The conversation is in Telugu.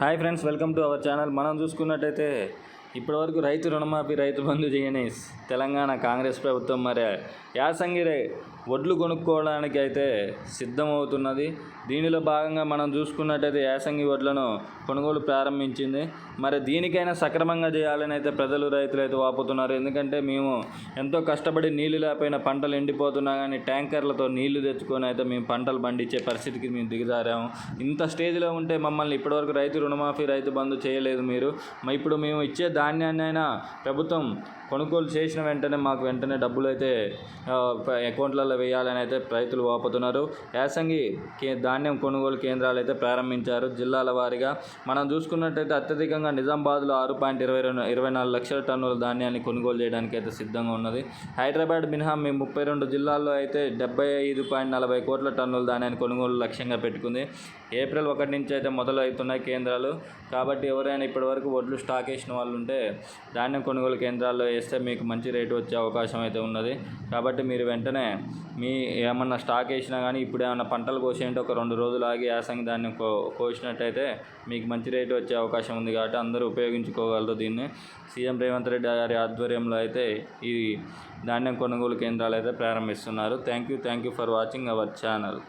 Hi friends welcome to our channel. మనం చూసుకున్నట్టయితే ఇప్పటివరకు రైతు రుణమాఫీ రైతు బంధు చేయని తెలంగాణ కాంగ్రెస్ ప్రభుత్వం మరి యాసంగి వడ్లు కొనుక్కోవడానికి అయితే సిద్ధమవుతున్నది. దీనిలో భాగంగా మనం చూసుకున్నట్టయితే యాసంగి వడ్లను కొనుగోలు ప్రారంభించింది. మరి దీనికైనా సక్రమంగా చేయాలని అయితే ప్రజలు రైతులు అయితే వాపుతున్నారు. ఎందుకంటే మేము ఎంతో కష్టపడి నీళ్ళు లేకపోయినా పంటలు ఎండిపోతున్నా కానీ ట్యాంకర్లతో నీళ్ళు తెచ్చుకొని అయితే మేము పంటలు పండించే పరిస్థితికి మేము దిగజారాము. ఇంత స్టేజ్లో ఉంటే మమ్మల్ని ఇప్పటివరకు రైతు రుణమాఫీ రైతు బంధు చేయలేదు మీరు. ఇప్పుడు మేము ఇచ్చే ధాన్యాన్ని అయినా ప్రభుత్వం కొనుగోలు చేసిన వెంటనే మాకు వెంటనే డబ్బులు అయితే అకౌంట్లలో వేయాలని అయితే రైతులు వాపుతున్నారు. యాసంగి కే ధాన్యం కొనుగోలు కేంద్రాలు అయితే ప్రారంభించారు. జిల్లాల వారీగా మనం చూసుకున్నట్టయితే అత్యధికంగా నిజామాబాద్లో ఆరు పాయింట్ ఇరవై రెండు ఇరవై నాలుగు లక్షల టన్నుల ధాన్యాన్ని కొనుగోలు చేయడానికి అయితే సిద్ధంగా ఉన్నది. హైదరాబాద్ మినహా మేము ముప్పై రెండు జిల్లాల్లో అయితే డెబ్బై ఐదు పాయింట్ నలభై కోట్ల టన్నుల ధాన్యాన్ని కొనుగోలు లక్ష్యంగా పెట్టుకుంది. ఏప్రిల్ ఒకటి నుంచి అయితే మొదలవుతున్నాయి కేంద్రాలు. కాబట్టి ఎవరైనా ఇప్పటివరకు వడ్లు స్టాక్ వేసిన వాళ్ళు ఉంటే ధాన్యం కొనుగోలు కేంద్రాల్లో వేస్తే మీకు మంచి రేటు వచ్చే అవకాశం అయితే ఉన్నది. కాబట్టి మీరు వెంటనే మీ ఏమన్నా స్టాక్ వేసినా కానీ ఇప్పుడు ఏమన్నా పంటలు కోసేయంటే ఒక రెండు రోజులు ఆగి యాసంగి ధాన్యం కో కోసినట్టయితే మీకు మంచి రేటు వచ్చే అవకాశం ఉంది కాబట్టి అందరూ ఉపయోగించుకోగలరు దీన్ని. సీఎం రేవంత్ రెడ్డి గారి ఆధ్వర్యంలో అయితే ఈ ధాన్యం కొనుగోలు కేంద్రాలు అయితే ప్రారంభిస్తున్నారు. Thank you thank you for watching our channel.